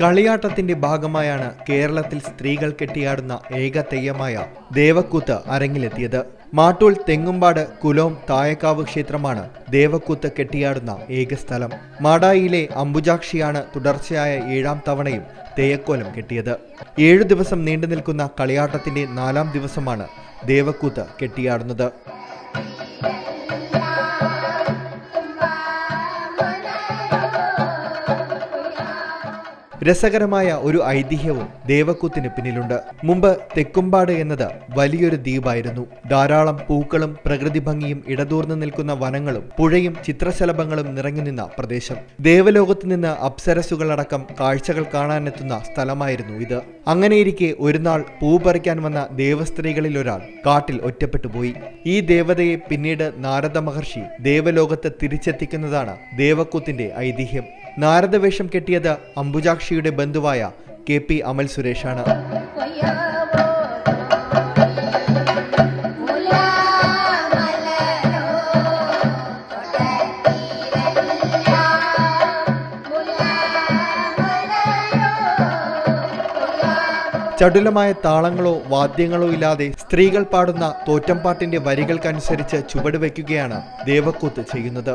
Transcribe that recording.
കളിയാട്ടത്തിന്റെ ഭാഗമായാണ് കേരളത്തിൽ സ്ത്രീകൾ കെട്ടിയാടുന്ന ഏക തെയ്യമായ ദേവക്കൂത്ത് അരങ്ങിലെത്തിയത്. മാട്ടൂൾ തെങ്ങുംപാട് കുലോം തായക്കാവ് ക്ഷേത്രമാണ് ദേവക്കൂത്ത് കെട്ടിയാടുന്ന ഏക സ്ഥലം. മാടായിയിലെ അംബുജാക്ഷിയാണ് തുടർച്ചയായ ഏഴാം തവണയും തെയ്യക്കോലം കെട്ടിയത്. ഏഴു ദിവസം നീണ്ടു നിൽക്കുന്ന കളിയാട്ടത്തിന്റെ നാലാം ദിവസമാണ് ദേവക്കൂത്ത് കെട്ടിയാടുന്നത്. രസകരമായ ഒരു ഐതിഹ്യവും ദേവക്കൂത്തിന് പിന്നിലുണ്ട്. മുമ്പ് തെക്കുംപാട് എന്നത് വലിയൊരു ദ്വീപായിരുന്നു. ധാരാളം പൂക്കളും പ്രകൃതി ഭംഗിയും ഇടതൂർന്നു നിൽക്കുന്ന വനങ്ങളും പുഴയും ചിത്രശലഭങ്ങളും നിറഞ്ഞു നിന്ന പ്രദേശം. ദേവലോകത്ത് നിന്ന് അപ്സരസുകളടക്കം കാഴ്ചകൾ കാണാനെത്തുന്ന സ്ഥലമായിരുന്നു ഇത്. അങ്ങനെയിരിക്കെ ഒരു നാൾ പൂ പറിക്കാൻ വന്ന ദേവസ്ത്രീകളിൽ ഒരാൾ കാട്ടിൽ ഒറ്റപ്പെട്ടു പോയി. ഈ ദേവതയെ പിന്നീട് നാരദ മഹർഷി ദേവലോകത്ത് തിരിച്ചെത്തിക്കുന്നതാണ് ദേവക്കൂത്തിന്റെ ഐതിഹ്യം. നാരദവേഷം കെട്ടിയത് അംബുജാക്ഷിയുടെ ബന്ധുവായ കെ പി അമൽ സുരേഷാണ്. ചടുലമായ താളങ്ങളോ വാദ്യങ്ങളോ ഇല്ലാതെ സ്ത്രീകൾ പാടുന്ന തോറ്റംപാട്ടിന്റെ വരികൾക്കനുസരിച്ച് ചുവട് വയ്ക്കുകയാണ് ദേവക്കൂത്ത് ചെയ്യുന്നത്.